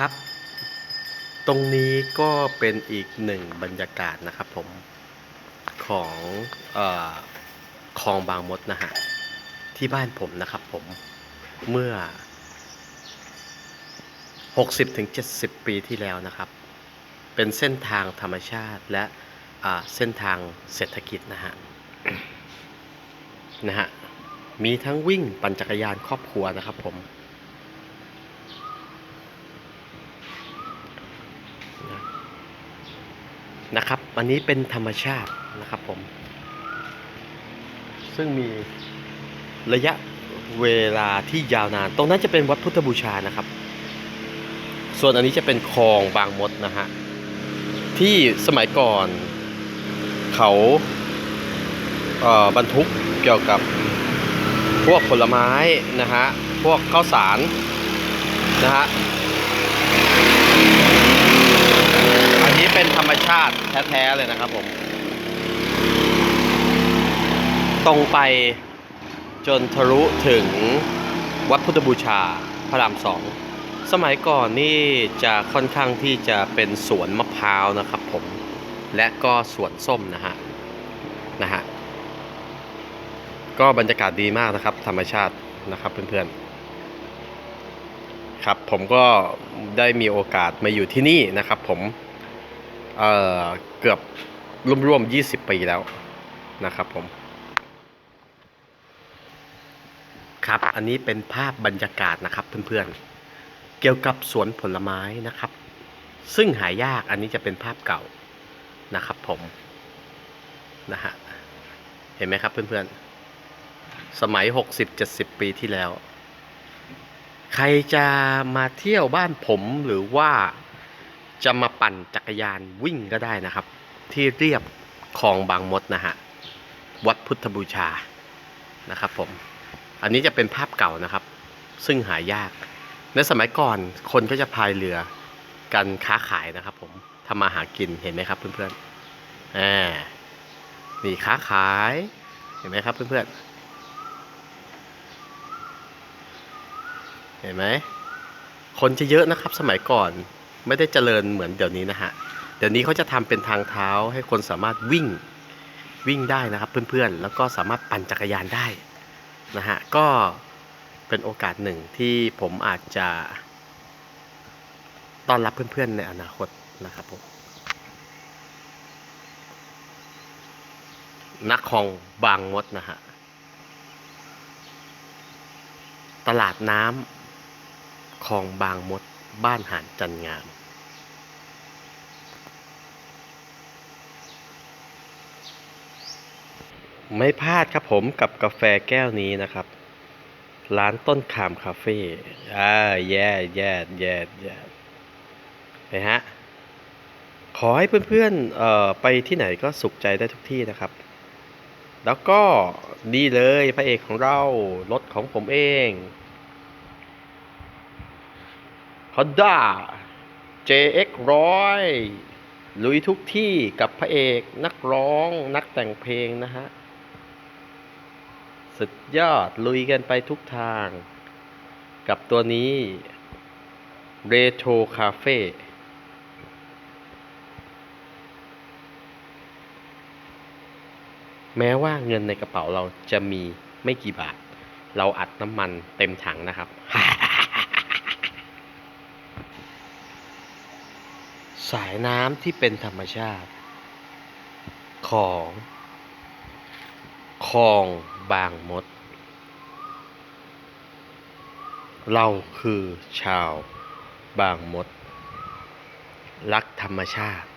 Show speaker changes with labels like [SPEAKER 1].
[SPEAKER 1] ครับ ตรงนี้ก็เป็นอีกหนึ่งบรรยากาศนะครับผมของอคลองบางมดนะฮะที่บ้านผมนะครับผมเมื่อ 60-70 ปีที่แล้วนะครับ เป็นเส้นทางธรรมชาติและเส้นทางเศรษฐกิจนะฮะนะฮะมีทั้งวิ่งปั่นจักรยานครอบครัวนะครับผม นะครับ อันนี้เป็นธรรมชาตินะครับผม ซึ่งมีระยะเวลาที่ยาวนาน ตรงนั้นจะเป็นวัดพุทธบูชานะครับ ส่วนอันนี้จะเป็นคลองบางมดนะฮะ ที่สมัยก่อนเขาเอ่อบรรทุกเกี่ยวกับพวกผลไม้นะฮะ พวกข้าวสารนะฮะ อันนี้ เป็นธรรมชาติแท้ๆเลยนะครับผม ตรงไปจนทะลุถึงวัดพุทธบูชาพระรามสอง สมัยก่อนนี่จะค่อนข้างที่จะเป็นสวนมะพร้าวนะครับผม และก็สวนส้มนะฮะ นะฮะ ก็บรรยากาศดีมากนะครับ ธรรมชาตินะครับเพื่อนๆครับผมก็ได้มีโอกาสมาอยู่ที่นี่นะครับผม เอ่อเกือบร่วมๆ20 ปีแล้วนะครับผม ครับอันนี้เป็นภาพบรรยากาศนะครับเพื่อนๆ เกี่ยวกับสวนผลไม้นะครับ ซึ่งหายากอันนี้จะเป็นภาพเก่านะครับผมนะฮะเห็นไหมครับเพื่อนๆ สมัย 60-70 ปีที่แล้ว ใครจะมาเที่ยวบ้านผมหรือว่า จะมาปั่นจักรยานวิ่งก็ได้นะครับ ที่เรียบคลองบางมดนะฮะวัดพุทธบูชานะครับผม อันนี้จะเป็นภาพเก่านะครับ ซึ่งหายาก ในสมัยก่อนคนก็จะพายเรือกันค้าขายนะครับ ผมทำมาหากินเห็นไหมครับเพื่อนๆอ่านี่ค้าขายเห็นไหมครับเพื่อนๆเห็นไหมคนจะเยอะนะครับสมัยก่อน ไม่ได้เจริญเหมือนเดี๋ยวนี้นะฮะ เดี๋ยวนี้เขาจะทำเป็นทางเท้าให้คนสามารถวิ่งวิ่งได้นะครับเพื่อนๆ แล้วก็สามารถปั่นจักรยานได้นะฮะ ก็เป็นโอกาสหนึ่งที่ผมอาจจะต้อนรับเพื่อนๆ ในอนาคตนะครับผมนักคลองบางมดนะฮะ ตลาดน้ำคลองบางมด บ้านหาดจันงาม ไม่พลาดครับผมกับกาแฟแก้วนี้นะครับ ร้านต้นขามคาเฟ่อ่าแย่แย่แย่แย่ไปฮะ ขอให้เพื่อนๆเอ่อไปที่ไหนก็สุขใจได้ทุกที่นะครับ แล้วก็นี่เลยพระเอกของเรา รถของผมเอง Honda JX 100ลุยทุกที่กับพระเอกนักร้องนักแต่งเพลงนะฮะ สุดยอดลุยกันไปทุกทาง กับตัวนี้ Retro Cafe แม้ว่าเงินในกระเป๋าเราจะมีไม่กี่บาท เราอัดน้ำมันเต็มถังนะครับ สายน้ำที่เป็นธรรมชาติ ของคลองบางมด เราคือชาวบางมด รักธรรมชาติ